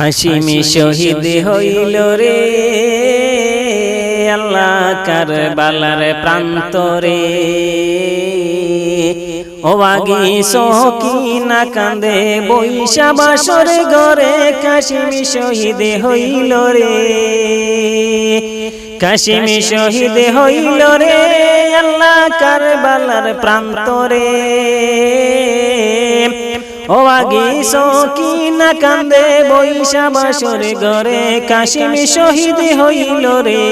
হাসিমি শহীদ হইল রে। আল্লাহ কারবালার প্রান্তরে ও আগি সহকি না কান্দে বৈশা বাসর ঘরে কাশিমি শহীদ হইল রে। কাশিমি শহীদ হইল রে। আল্লাহ কারবালার প্রান্তরে ও আগি সকি না কান্দে বৈশা বাসর ঘরে, কাশিমি শহীদ হইল রে।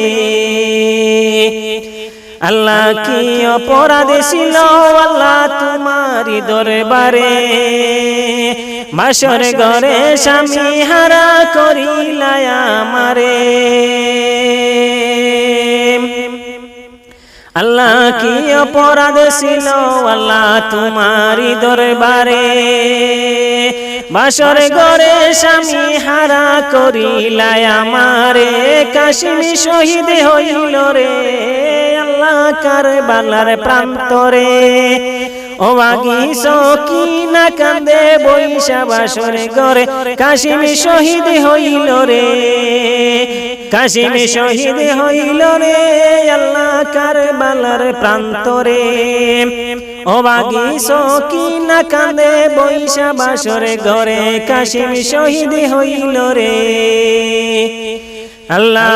আল্লাহ কি অপরাধ ছিল? আল্লাহ তোমারি দরবারে। বাসর ঘরে স্বামী হারা করিলায় আমারে। আল্লাহ কি অপরাধ ছিল? আল্লাহ তোমারি দরবারে। বাসর ঘরে স্বামী হারা করিলায় আমারে। কাশ্মী শহীদ হইল রে আল্লাহ কারবালার প্রান্তরে। ও আগি সকি না কান্দে বৈশা বাসরে ঘরে। কাশিমি শহীদ হইল রে। কাশিমি শহীদ হইল রে আল্লাহ কারবালার প্রান্তরে। ও বাগি সকি না কান্দে বৈশা বাসরে ঘরে কাশিমি শহীদ হইল রে। আল্লাহ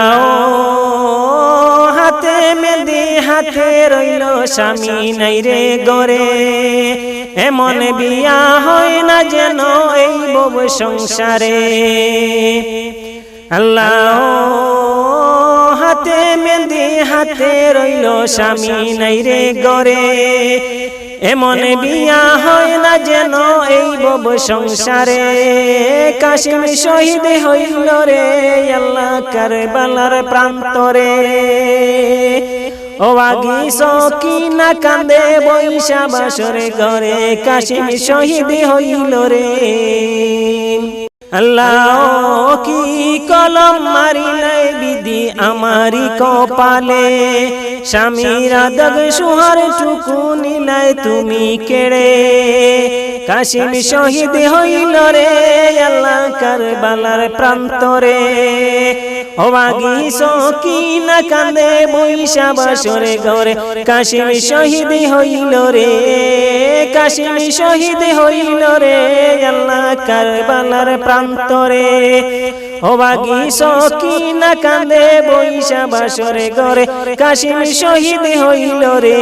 হাতে মেদি হাতে রইল স্বামী নাই রে গরে এমন বিয়া হয় না যেন এই বব সংসারে। আল্লাহ হাতে মেদি হাতে রইল স্বামী নাই রে গরে এমন বিয়া হয় না যেন এই বব সংসারে। কাশিম শহীদ হইল রে আল্লাহ কারবালার প্রান্তরে। ও আগি সকি না কান্দে বৈশা বাসরে ঘরে। কাশিম শহীদ হইল রে। আল্লাহ কি কলম মারিলাই বিধি আমারি কপালে। স্বামীরা দগ সুহার টুকু নিলাই তুমি কেড়ে। কাশিম শহীদ হইল রে আল্লাহ কারবালার প্রান্তরে। ও আগি সকি কান্দে বৈশা বাসরে ঘরে। কাশিম শহীদ হইল রে। কাশিম শহীদ হইল রে, আল্লাহ কারবালার প্রান্তরে। ও বাগি সকি না কাঁদে বৈশা বাসরে ঘরে কাশিম শহীদ হইল রে।